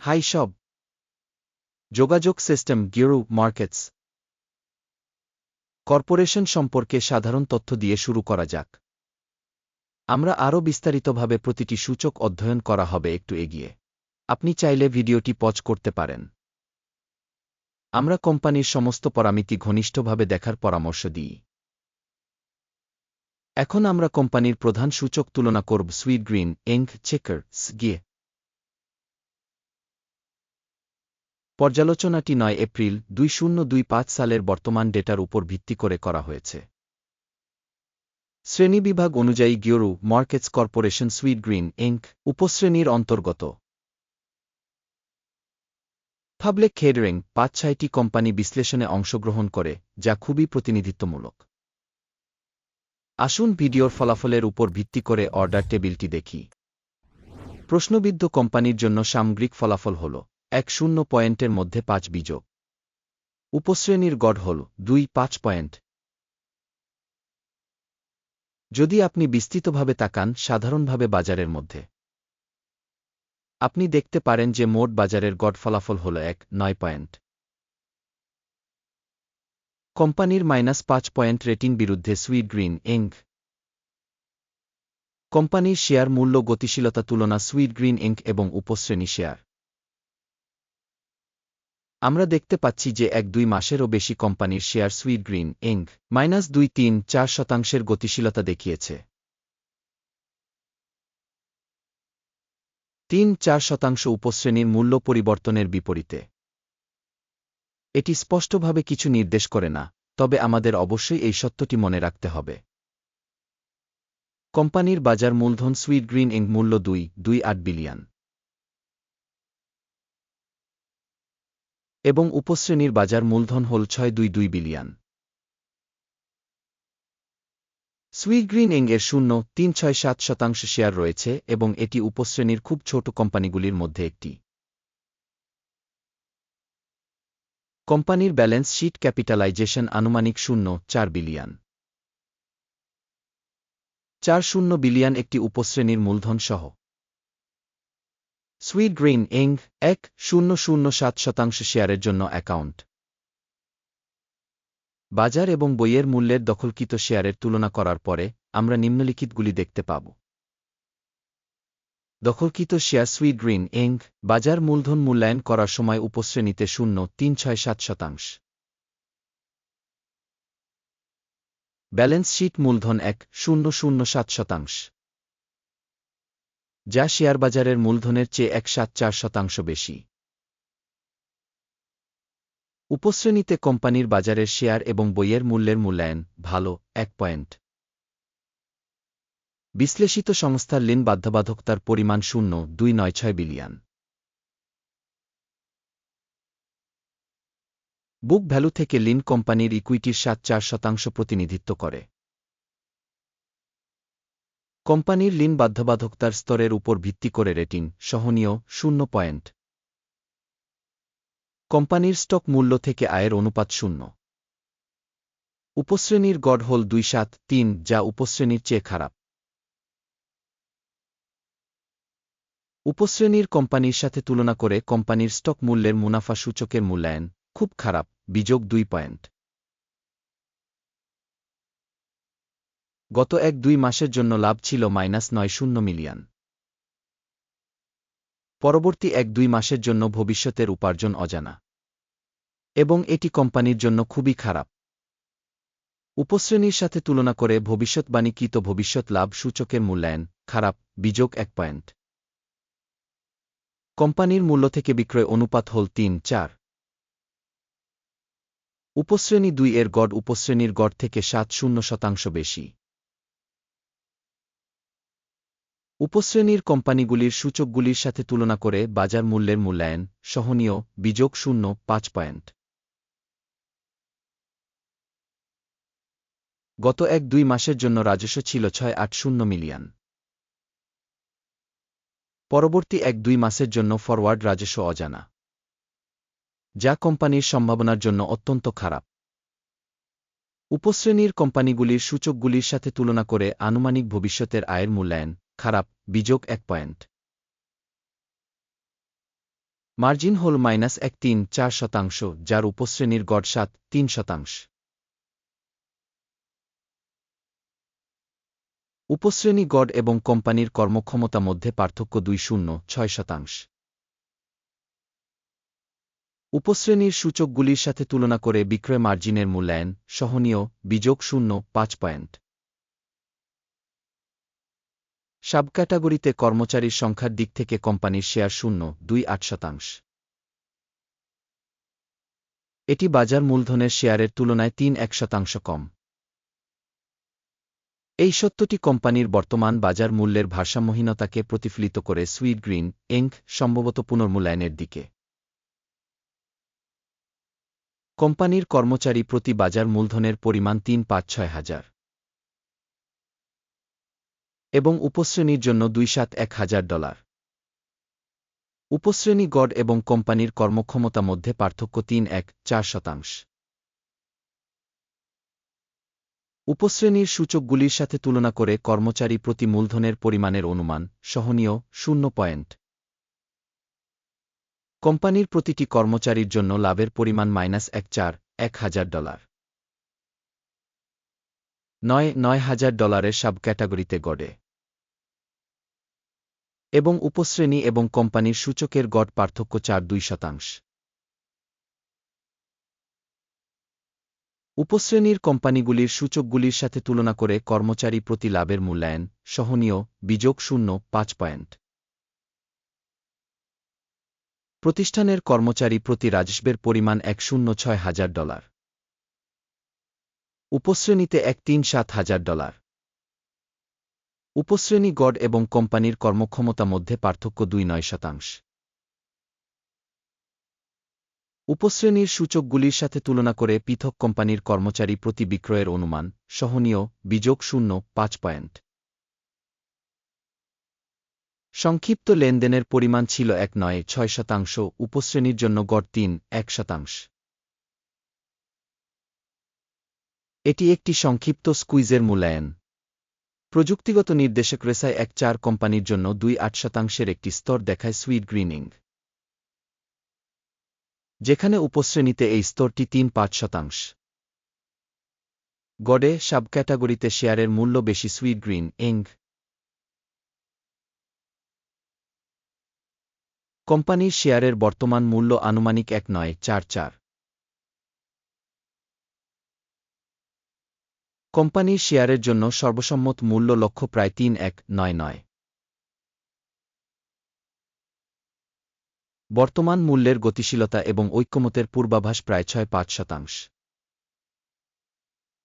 High সব। যোগাযোগ system গিরু markets. Corporation সম্পর্কে সাধারণ তথ্য দিয়ে শুরু করা যাক। আমরা আরও বিস্তারিতভাবে প্রতিটি সূচক অধ্যয়ন করা হবে একটু এগিয়ে। আপনি চাইলে ভিডিওটি পজ করতে পারেন। আমরা কোম্পানির সমস্ত পরামিতি ঘনিষ্ঠভাবে দেখার পরামর্শ দিই। এখন আমরা কোম্পানির প্রধান সূচক তুলনা করব সুইট গ্রিন এঙ্ক চেকার গিয়ে। পর্যালোচনাটি নয় এপ্রিল দুই শূন্য দুই পাঁচ সালের বর্তমান ডেটার উপর ভিত্তি করে করা হয়েছে। শ্রেণীবিভাগ অনুযায়ী গিওরু markets corporation Sweetgreen Inc উপশ্রেণীর অন্তর্গত। পাবলিক খেডারিং পাঁচ ছয়টি কোম্পানি বিশ্লেষণে অংশগ্রহণ করে, যা খুবই প্রতিনিধিত্বমূলক। আসুন ভিডিওর ফলাফলের উপর ভিত্তি করে অর্ডার টেবিলটি দেখি। প্রশ্নবিদ্ধ কোম্পানির জন্য সামগ্রিক ফলাফল হল এক শূন্য পয়েন্টের মধ্যে পাঁচ বিযোগ উপশ্রেণীর গড় হল দুই পাঁচ পয়েন্ট। যদি আপনি বিস্তৃতভাবে তাকান, সাধারণভাবে বাজারের মধ্যে। আপনি দেখতে পারেন যে মোট বাজারের গড় ফলাফল হল এক, নয় পয়েন্ট। কোম্পানির মাইনাস পাঁচ পয়েন্ট রেটিং বিরুদ্ধে সুইট গ্রিন এঙ্ক কোম্পানির শেয়ার মূল্য গতিশীলতা তুলনা সুইট গ্রিন এঙ্ক এবং উপশ্রেণী শেয়ার। আমরা দেখতে পাচ্ছি যে এক দুই মাসেরও বেশি কোম্পানির share Sweetgreen Inc minus দুই তিন চার শতাংশের গতিশীলতা দেখিয়েছে। তিন চার শতাংশ উপশ্রেণীর মূল্য পরিবর্তনের বিপরীতে। এটি স্পষ্টভাবে কিছু নির্দেশ করে না, তবে আমাদের অবশ্যই এই সত্যটি মনে রাখতে হবে। কোম্পানির বাজার মূলধন সুইট গ্রিন এঙ্ক মূল্য দুই দুই আট বিলিয়ন। এবং উপশ্রেণীর বাজার মূলধন হল ছয় দুই দুই বিলিয়ন। সুইট গ্রিন এং এর শূন্য তিন ছয় সাত শতাংশ শেয়ার রয়েছে এবং এটি উপশ্রেণীর খুব ছোট কোম্পানিগুলির মধ্যে একটি। কোম্পানির ব্যালেন্স শিট ক্যাপিটালাইজেশন আনুমানিক শূন্য চার বিলিয়ন। চার শূন্য বিলিয়ন একটি উপশ্রেণীর মূলধন সহ সুইট গ্রিন এং এক শূন্য শূন্য সাত শতাংশ শেয়ারের জন্য অ্যাকাউন্ট। বাজার এবং বইয়ের মূল্যের দখলকৃত শেয়ারের তুলনা করার পরে আমরা নিম্নলিখিতগুলি দেখতে পাব। দখলকৃত শেয়ার সুইট গ্রিন ইং বাজার মূলধন মূল্যায়ন করার সময় উপশ্রেণীতে শূন্য তিন ছয় সাত শতাংশ। ব্যালেন্স শিট মূলধন এক শূন্য শূন্য সাত শতাংশ। যা শেয়ারবাজারের মূলধনের চেয়ে এক সাত চার শতাংশ বেশি। উপশ্রেণীতে কোম্পানির বাজারের শেয়ার এবং বইয়ের মূল্যের মূল্যায়ন ভালো, এক পয়েন্ট। বিশ্লেষিত সংস্থার লিন বাধ্যবাধকতার পরিমাণ শূন্য, দুই নয় ছয় বিলিয়ন। বুক ভ্যালু থেকে লিন কোম্পানির ইকুইটির সাত চার শতাংশ প্রতিনিধিত্ব করে। কোম্পানির লিন বাধ্যবাধকতার স্তরের উপর ভিত্তি করে রেটিং সহনীয় শূন্য পয়েন্ট। কোম্পানির স্টক মূল্য থেকে আয়ের অনুপাত শূন্য। উপশ্রেণীর গড় হল দুই সাত তিন, যা উপশ্রেণীর চেয়ে খারাপ। উপশ্রেণীর কোম্পানির সাথে তুলনা করে কোম্পানির স্টক মূল্যের মুনাফা সূচকের মূল্যায়ন খুব খারাপ, বিযোগ দুই পয়েন্ট। গত এক দুই মাসের জন্য লাভ ছিল মাইনাস নয় শূন্য মিলিয়ন। পরবর্তী এক দুই মাসের জন্য ভবিষ্যতের উপার্জন অজানা। এবং এটি কোম্পানির জন্য খুবই খারাপ। উপশ্রেণীর সাথে তুলনা করে ভবিষ্যৎবাণীকৃত ভবিষ্যৎ লাভ সূচকের মূল্যায়ন, খারাপ, বিযোগ এক পয়েন্ট। কোম্পানির মূল্য থেকে বিক্রয় অনুপাত হল তিন, চার। উপশ্রেণী দুই এর গড় উপশ্রেণীর গড় থেকে সাত শূন্য শতাংশ বেশি। উপশ্রেণীর কোম্পানিগুলির সূচকগুলির সাথে তুলনা করে বাজার মূল্যের মূল্যায়ন, সহনীয়, বিযোগ শূন্য, পাঁচ পয়েন্ট। গত এক দুই মাসের জন্য রাজস্ব ছিল ছয় আট শূন্য মিলিয়ন। পরবর্তী এক দুই মাসের জন্য ফরওয়ার্ড রাজস্ব অজানা। যা কোম্পানির সম্ভাবনার জন্য অত্যন্ত খারাপ। উপশ্রেণীর কোম্পানিগুলির সূচকগুলির সাথে তুলনা করে আনুমানিক ভবিষ্যতের আয়ের মূল্যায়ন খারাপ বিযোগ এক পয়েন্ট। মার্জিন হল মাইনাস এক তিন চার শতাংশ, যার উপশ্রেণীর গড় সাত, তিন শতাংশ। উপশ্রেণী গড় এবং কোম্পানির কর্মক্ষমতা মধ্যে পার্থক্য দুই শূন্য, ছয় শতাংশ। উপশ্রেণীর সূচকগুলির সাথে তুলনা করে বিক্রয় মার্জিনের মূল্যায়ন, সহনীয় বিযোগ শূন্য, পাঁচ পয়েন্ট। সাবক্যাটাগরিতে কর্মচারীর সংখ্যার দিক থেকে কোম্পানির শেয়ার শূন্য, দুই আট শতাংশ। এটি বাজার মূলধনের শেয়ারের তুলনায় তিন এক শতাংশ কম। এই সত্যটি কোম্পানির বর্তমান বাজার মূল্যের ভারসাম্যহীনতাকে প্রতিফলিত করে সুইট গ্রিন, এঙ্ক, সম্ভবত পুনর্মূল্যায়নের দিকে। কোম্পানির কর্মচারী প্রতি বাজার মূলধনের পরিমাণ তিন পাঁচ ছয় হাজার। এবং উপশ্রেণীর জন্য দুই সাত এক হাজার ডলার। উপশ্রেণী গড় এবং কোম্পানির কর্মক্ষমতা মধ্যে পার্থক্য তিন এক চার শতাংশ। উপশ্রেণীর সূচকগুলির সাথে তুলনা করে কর্মচারী প্রতি মূলধনের পরিমাণের অনুমান সহনীয় শূন্য পয়েন্ট। কোম্পানির প্রতিটি কর্মচারীর জন্য লাভের পরিমাণ মাইনাস এক চার, এক হাজার ডলার। নয় নয় হাজার ডলারের সাব ক্যাটাগরিতে গড়ে। এবং উপশ্রেণী এবং কোম্পানির সূচকের গড় পার্থক্য চার, দুই শতাংশ। উপশ্রেণীর কোম্পানিগুলির সূচকগুলির সাথে তুলনা করে কর্মচারী প্রতি লাভের মূল্যায়ন সহনীয়, বিযোগ শূন্য, পাঁচ পয়েন্ট। প্রতিষ্ঠানের কর্মচারী প্রতি রাজস্বের পরিমাণ এক, শূন্য, ছয় হাজার ডলার। উপশ্রেণীতে এক তিন সাত হাজার ডলার। উপশ্রেণী গড় এবং কোম্পানির কর্মক্ষমতা মধ্যে পার্থক্য দুই নয় শতাংশ। উপশ্রেণীর সূচকগুলির সাথে তুলনা করে পৃথক কোম্পানির কর্মচারী প্রতি বিক্রয়ের অনুমান, সহনীয়, বিযোগ শূন্য, পাঁচ পয়েন্ট। সংক্ষিপ্ত লেনদেনের পরিমাণ ছিল এক নয় ছয় শতাংশ, উপশ্রেণীর জন্য গড় তিন, এক শতাংশ। এটি একটি সংক্ষিপ্ত স্কুইজের মূল্যায়ন। প্রযুক্তিগত নির্দেশক রেসায় এক চার কোম্পানির জন্য দুই আট শতাংশের একটি স্তর দেখায় সুইট গ্রিনিং। যেখানে উপশ্রেণীতে এই স্তরটি তিন পাঁচ শতাংশ। গডে সাবক্যাটাগরিতে শেয়ারের মূল্য বেশি সুইট গ্রিন এঙ্গ কোম্পানির শেয়ারের বর্তমান মূল্য আনুমানিক এক নয়, চার চার। কোম্পানির শেয়ারের জন্য সর্বসম্মত মূল্য লক্ষ্য প্রায় তিন এক নয় নয়। বর্তমান মূল্যের গতিশীলতা এবং ঐক্যমতের পূর্বাভাস প্রায় ছয় পাঁচ শতাংশ।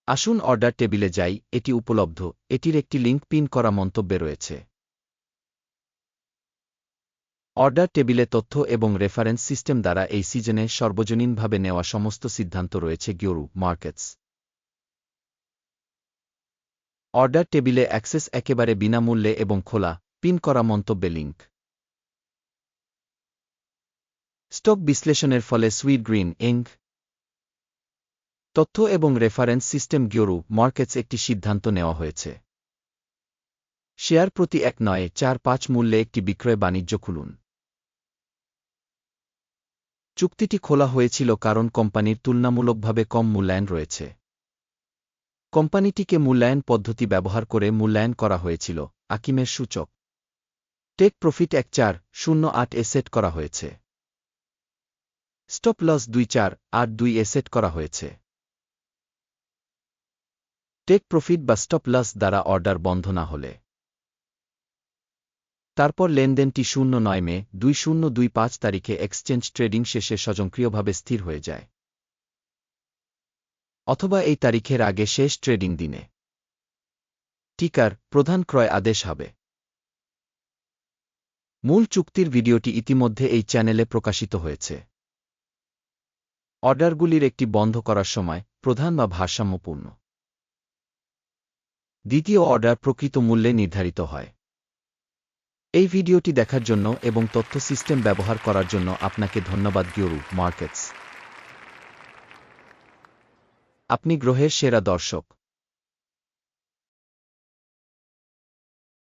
আসুন অর্ডার টেবিলে যাই, এটি উপলব্ধ, এটির একটি লিঙ্ক পিন করা মন্তব্যে রয়েছে। অর্ডার টেবিলে তথ্য এবং রেফারেন্স সিস্টেম দ্বারা এই সিজনে সর্বজনীনভাবে নেওয়া সমস্ত সিদ্ধান্ত রয়েছে গিওরু, মার্কেটস। অর্ডার টেবিলে অ্যাক্সেস একেবারে বিনামূল্যে এবং খোলা, পিন করা মন্তব্যে লিঙ্ক স্টক বিশ্লেষণের ফলে সুইট গ্রিন, ইঙ্ক, তথ্য এবং রেফারেন্স সিস্টেম গিওরু মার্কেটস একটি সিদ্ধান্ত নেওয়া হয়েছে। শেয়ার প্রতি এক নয়, চার, পাঁচ মূল্যে একটি বিক্রয় বাণিজ্য খুলুন। চুক্তিটি খোলা হয়েছিল কারণ কোম্পানির তুলনামূলকভাবে কম মূল্যায়ন রয়েছে। কোম্পানিটিকে মূল্যায়ন পদ্ধতি ব্যবহার করে মূল্যায়ন করা হয়েছিল, আকিমের সূচক। টেক প্রফিট এক চার, শূন্য আট এ সেট করা হয়েছে। স্টপ লস দুই চার, আট দুই এ সেট করা হয়েছে। টেক প্রফিট বা স্টপ লস দ্বারা অর্ডার বন্ধ না হলে। তারপর লেনদেনটি শূন্য নয় মে, দুই শূন্য দুই পাঁচ তারিখে এক্সচেঞ্জ ট্রেডিং শেষে স্বয়ংক্রিয়ভাবে স্থির হয়ে যায়। অথবা এই তারিখের আগে শেষ ট্রেডিং দিনে। টিকার প্রধান ক্রয় আদেশ হবে। মূল চুক্তির ভিডিওটি ইতিমধ্যে এই চ্যানেলে প্রকাশিত হয়েছে। অর্ডারগুলির একটি বন্ধ করার সময় প্রধান বা ভারসাম্যপূর্ণ। দ্বিতীয় অর্ডার প্রকৃত মূল্যে নির্ধারিত হয়। এই ভিডিওটি দেখার জন্য এবং তথ্য সিস্টেম ব্যবহার করার জন্য আপনাকে ধন্যবাদ গিওরু মার্কেটস আপনি গ্রহের সেরা দর্শক।